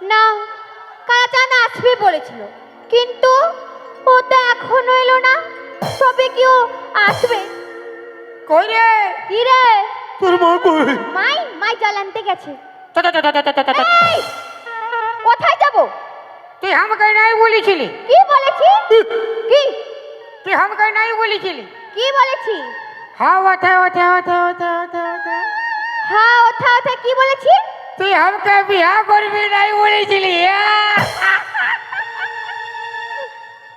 না কালাচান আসবে বলেছিল। কিন্তু ও তো এখনও এলো না তবে কি ও আসবে? কই রে? কি রে? তোর মা কই? মাই মাই জল আনতে গেছে। এই, কোথায় যাব? তুই আমাকে নাই বলেছিলি। কি বলেছি? কি? তুই আমাকে নাই বলেছিলি। কি বলেছি? হ্যাঁ ওঠা ওঠা ওঠা ওঠা ওঠা ওঠা। হ্যাঁ ওঠা ওঠা কি বলেছি? তুই আমাকে বিয়া করবি নাই বলেছিলি!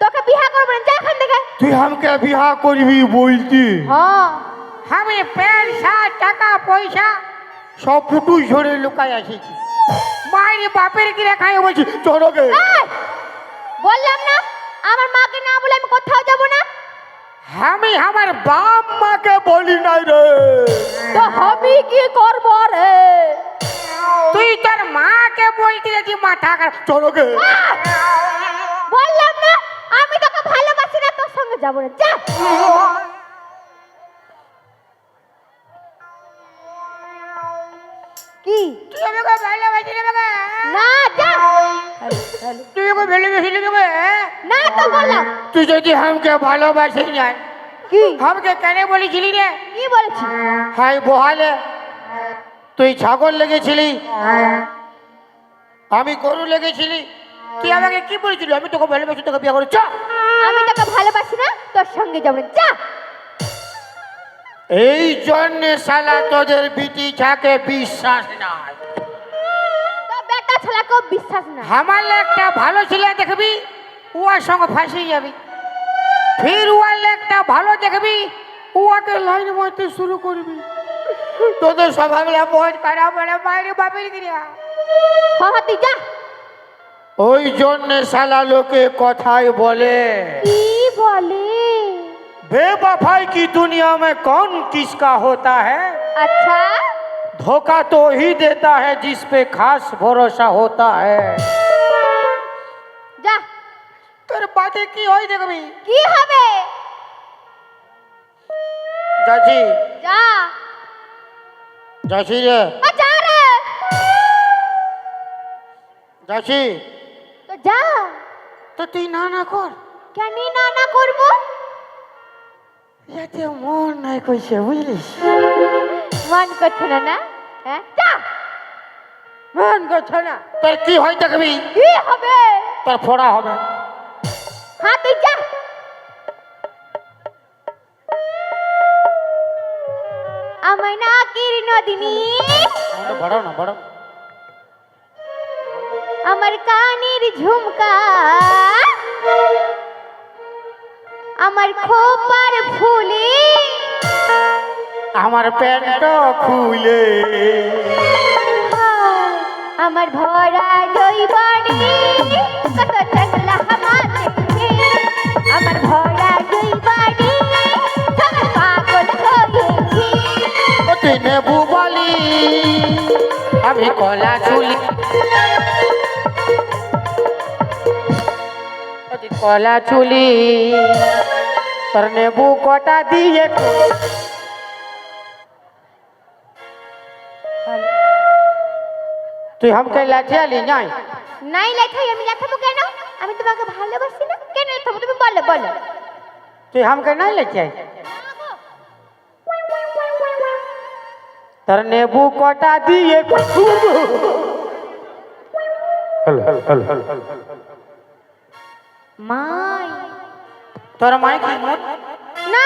তোকে বিয়ে করব না যা থেকে। তুই আমাকে বিহা করবি বলতি হ্যাঁ আমি পয়সা টাকা পয়সা সব ফুটু ঝরে লুকাই আসিছি মায়ের বাপের কি রেখাই বলছি চড়কে বললাম না আমার মাকে না বলে আমি কোথাও যাব না। আমি আমার বাপ মাকে বলি নাই রে। তো আমি কি করব রে? তুই তোর মাকে বলতে যাচ্ছি মাথা খারাপ চড়কে আহ! বললাম না আমি তোকে ভালোবাসি না তোর সঙ্গে যাব না যা। কি? তুই আমাকে ভালোবাসি না বাবা না যা। তুই আমাকে ভালোবাসি না বাবা না তো বললাম। তুই যদি আমাকে ভালোবাসি না কি? আমাকে কেন বলেছিলি রে? কি বলেছি? হাই বহালে। তুই ছাগল লেগেছিলি? আমি গরু লেগেছিলি? তুই আমাকে কি বলেছিলি? আমি তোকে ভালোবাসি তোকে বিয়ে করে চ আমি তোকে ভালোবাসি না তোর সঙ্গে যাব না। যা। এই জন্য শালা তোদের বিটি ছাকে বিশ্বাস নাই। তো বেটা ছেলেকেও বিশ্বাস না আমার একটা ভালো ছেলে দেখবি উয়ার সঙ্গে ফাঁসিয়ে যাবি। ফির উয়ার একটা ভালো দেখবি উয়াকে লাইন মারতে শুরু করবি। তোদের স্বভাব বহুত খারাপ বলে বাইরে বাপের গিয়া হ্যাঁ হ্যাঁ, তুই যা ওই জন্য শালা লোকে কথাই বলে কি বলে बेवफाई की दुनिया में कौन किसका होता है আচ্ছা धोखा तो ही देता है जिस पे खास भरोसा होता है যা তোর বাদে কি হয় দেখবি কি হবে যাচ্ছি যা যাচ্ছি রে। আ, যা রে। যাচ্ছি তো যা। তো তুই না না কর। কেন না না করব? এতে মন নাই কইছে বুঝলিস? মন করছে না না? হ্যাঁ যা। মন করছে না। তোর কি হয় দেখবি? কি হবে? তোর ফোড়া হবে। হ্যাঁ তুই যা। আমায় না কির নদিনী বাড়াও না বাড়াও। আমার কানের ঝুমকা। আমার খোপার ফুলে। আমার প্যান্ট খুলে। আমার ভরা জৈবনে। কত তুমি নেবু বলি আমি কলা চুলি কলা চুলি তোর নেবু কটা দিয়ে তুই হামকে লাঠিয়ালি নাই? নাই লাঠাই আমি লাঠাবো কেন? আমি তোমাকে ভালোবাসি না? কেন? লাঠাবো তুমি বলো বলো। তুই হামকে নাই লাঠিয়াই তোর নেবু কটা দিয়ে মাই তোর মাই কি মোট না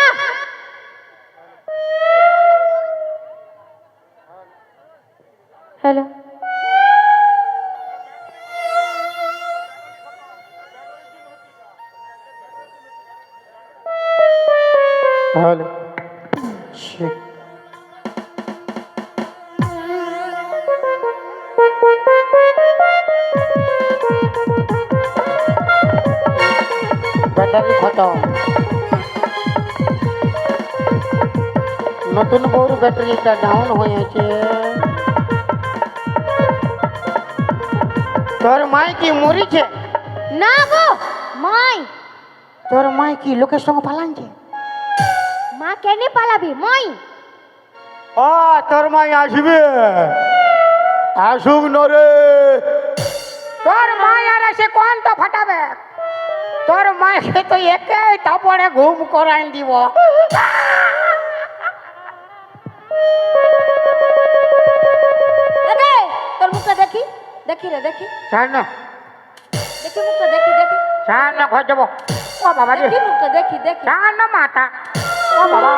হ্যালো হ্যালো নতুন বউর ব্যাটারিটা ডাউন হয়েছে। তোর মাই কি মরিছে? না গো মাই। তোর মাই কি লোকের সঙ্গে পালানছে মা কেন পালাবি মাই? ও তোর মাই আসবে। আসুক নরে। সে কোন তো ফাটাবে? তোর মাকে তো একে তারপরে ঘুম করাই দিব। তোর মুখটা দেখি দেখি রে দেখি। ছাড় না দেখি মুখটা দেখি দেখি। ছাড় না ঘর যাব। ও বাবা রে। দেখি মুখটা দেখি দেখি। ছাড় না মাথা। ও বাবা।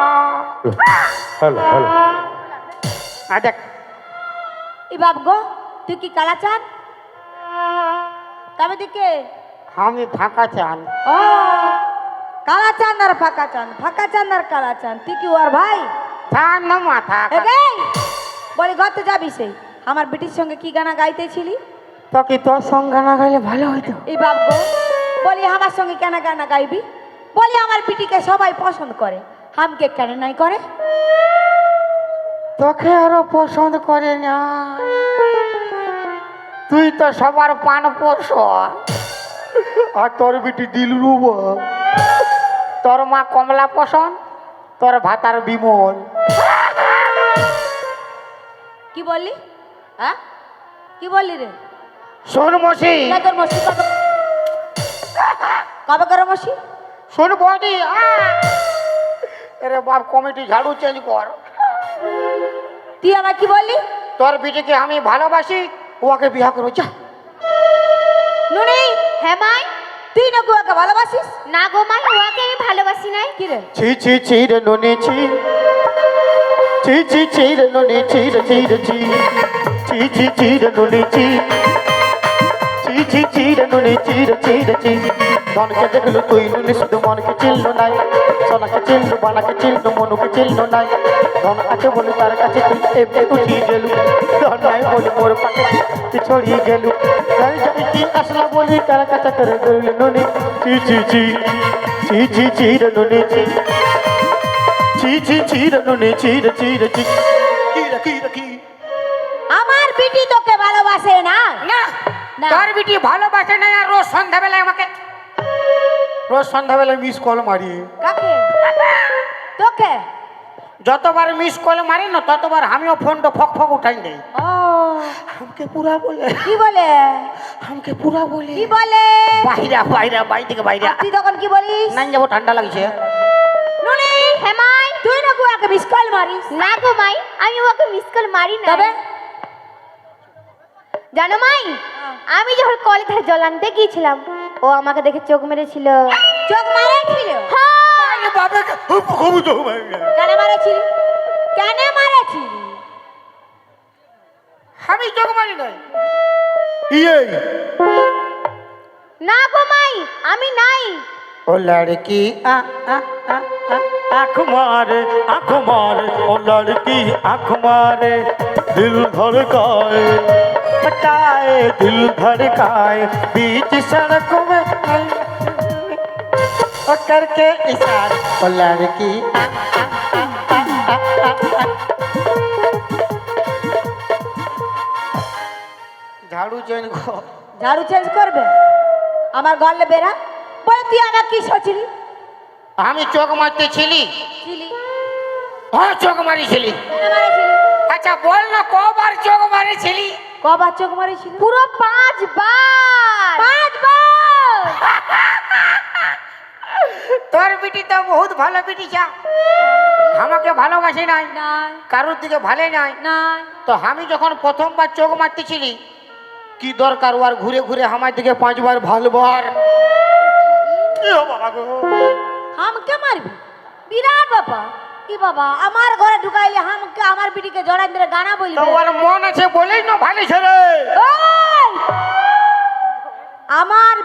Hello hello. আর দেখ। ই বাপ গো তুই কি কালা চান তবে দিকে। আমি ফাঁকা চান ও কালা চান আর ফাঁকা চান ফাঁকা চান আর কালা চান তুই কি ওর ভাই? ছাড় না মাথা বলি যাবি সেই। আমার বিটির সঙ্গে কি গানা গাইতেছিলি? তো কি তোর সঙ্গে গানা গাইলে ভালো হইতো। এই বাপ গো বলি আমার সঙ্গে কেন গানা গাইবি? বলি আমার বিটিকে সবাই পছন্দ করে। হামকে কেন নাই করে? তোকে আরও পছন্দ করে না। তুই তো সবার পান পোষ আর তোর বেটি দিল রুবা তোর মা কমলা পছন্দ তোর ভাতার বিমল। কি বললি? হ্যাঁ? কি বললি রে? শোন না তোর মসি কবে কবে করে মসি শোন বৌদি আরে বাপ কমিটি ঝাড়ু চেঞ্জ কর। তুই আমার কি বললি? তোর বিটিকে আমি ভালোবাসি ওকে বিয়া করো যা। নুনি হ্যাঁ মাই তুই না গোয়াকে ভালোবাসিস? না গো মা গোয়াকে আমি ভালোবাসি নাই। কি রে? ছি ছি ছি রে ননি ছি। ছি ছি ছি রে ননি ছি রে ছি রে ছি। ছি ছি ছি রে ননি ছি। ছি ছি ছি রে ননি ছি রে ছি রে ছি। ধনকে দেখলু তুই নুনি শুধু মনকে চিল্লু নাই। সোনাকে চিল্লু বানাকে চিল্লু মনুকে চিল্লু নাই। ধন আছে বলে তার কাছে তুই এমনি উঠিয়ে গেলু। ধন নাই বলে মোর পাকে তুই ছড়িয়ে গেলু। তাই যাই কি আসলা বলি তার কাছে করে ধরলে নুনি? ছি ছি ছি ছি ছি ছি রে নুনি ছি। ছি ছি ছি রে নুনি ছি রে ছি রে ছি। কি রে কি রে কি? আমার বিটি তোকে ভালোবাসে না? না না। তোর বিটি ভালোবাসে না আর রোজ সন্ধ্যাবেলায় আমাকে রোজ সন্ধ্যাবেলায় মিস কল মারি। কাকে তোকে? যতবার মিস কল মারি না ততবার আমিও ফোনটা ফক ফক উঠাই দেই আমাকে পুরা বলে। কি বলে? আমাকে পুরা বলে। কি বলে? বাইরা বাইরা বাই থেকে বাইরা। তুই তখন কি বলিস? নাই যাব ঠান্ডা লাগছে। নুনি হ্যাঁ মাই। তুই না গুয়াকে মিস কল মারিস। না গো মাই আমি ওকে মিস কল মারি না। তবে? জানো মাই আমি যখন কলে ধারে জল আনতে গিয়েছিলাম ও আমাকে দেখে চোখ মেরেছিল চোখ মারেছিল কেন মারেছিলি কেন মারেছিলি আমি চোখ মারি নাই ইয়ে না গো মাই আমি নাই ও লড়কি আ আ আ আখ মারে ও লড়কি আখ মারে দিল ধরকায় पटाए दिल धड़काए बीच सड़क में ओ करके इशारा ओ लड़की आ, आ, आ, आ, आ, आ, आ। ঝাড়ু চেঞ্জ কর ঝাড়ু চেঞ্জ করবে আমার ঘরে বেরা বলে তুই আমার কি সচিলি আমি চোখ মারতে ছিলি ছিলি হ্যাঁ চোখ মারিছিলি কেন মারেছিলি আচ্ছা বল না কবার চোখ মারিছিলি কবার চোখ মারেছিলি? পুরো পাঁচ বার পাঁচবার? তোর বিটি তো বহুত ভালো বিটি চা আমাকে ভালোবাসে নাই কারোর দিকে ভালো নাই। নাই। তো আমি যখন প্রথমবার চোখ মারতেছিলি কি দরকার ও আর ঘুরে ঘুরে আমার দিকে পাঁচবার ভালোবার? কি হো বাবা গো? হামকে মারবি? বিরাট বাবা। আমার ঘরে ঢুকাইলে হামকে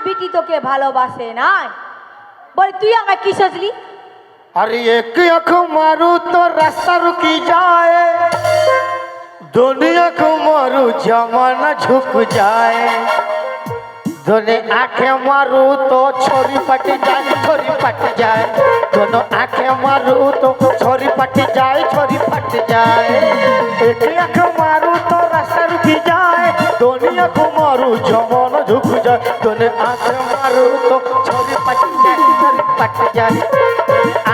বিটি তোকে ভালোবাসে নাই। বলে তুই আমায় কি সজলি? আরে এক মারু তোর রাস্তা রুকি যায়। দুনিয়া কো মারু জমানা ঝুঁক যায়। दोनों आँखें मारू तो छोरी पटी जाए, छोरी पटी जाए। दोनों आँखें मारू तो छोरी पटी जाए, छोरी पट जाए। एक आँख मारू तो रास्ता रुक जाए, दोनों आँख मारू जमन झुक जाए। दोनों आँखें मारू तो छोरी पटी जाए, छोरी पट जाए।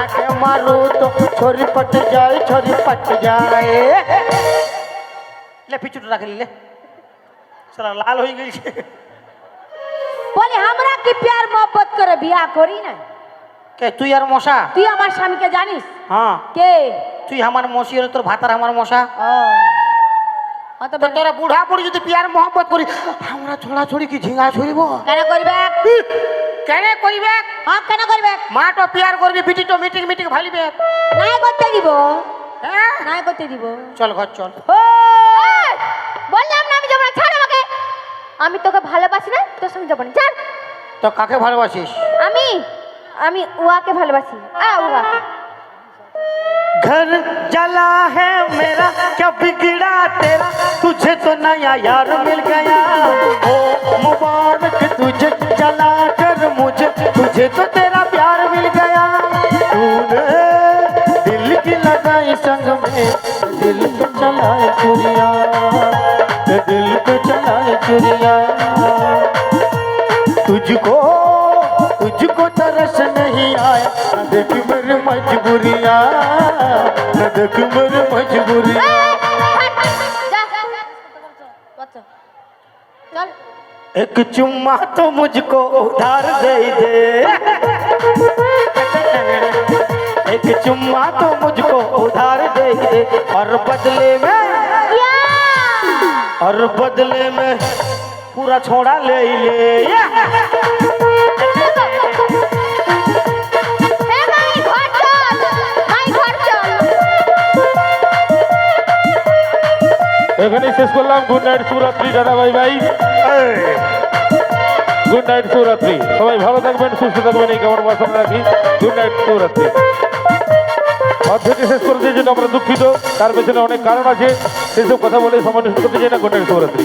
आँखें मारू तो छोरी पट जाए, छोरी पट जाए। ले पिछुट रख ले सारा लाल हो गई। বলে আমরা কি প্যার মোহব্বত করে বিয়া করি না? কে তুই আর মশা? তুই আমার স্বামীকে জানিস? হ্যাঁ। কে? তুই আমার মশি হলে তোর ভাতার আমার মশা? তোরা বুড়া বুড়ি যদি পিয়ার মহব্বত করি আমরা ছড়া ছড়ি কি ঝিঙা ছড়িব? কেন করবে? কেন করিবে? হ্যাঁ কেন করবে? মা তো পিয়ার করবি বিটি তো মিটিং মিটিং ভালিবে নাই করতে দিব। হ্যাঁ? নাই করতে দিব। চল ঘর চল। ও। আমি তোকে ভালোবাসি না তোর সঙ্গে যাবো না ছাড় তো কাকে ভালোবাসিস আমি আমি উয়াকে ভালোবাসি আ উয়া घर जला है मेरा क्या बिगड़ा तेरा तुझे तो नया यार मिल गया ओ मुबारक तुझे जला कर मुझे तुझे तो नज़रिया तुझको तुझको तरस नहीं आया। देख मेरे मजबूरिया देख मेरे मजबूरिया। एक चुम्मा तो मुझको उधार दे दे। एक चुम्मा तो मुझको उधार दे दे। और बदले में और बदले में पूरा छोड़ा ले ले এ ভাই ঘর চল ভাই ঘর চল এখানেই শেষ করলাম গুড নাইট শুভরাত্রি দাদা ভাই ভাই গুড নাইট শুভরাত্রি সবাই ভালো থাকবেন সুস্থ থাকবেন এই কেমন বাসন রাখি গুড নাইট শুভরাত্রি অর্ধেকে শেষ করে দিয়ে জন্য আমরা দুঃখিত তার পেছনে অনেক কারণ আছে সেসব কথা বলে সমালোচনা করতে চাই না গোটা শুভরাত্রি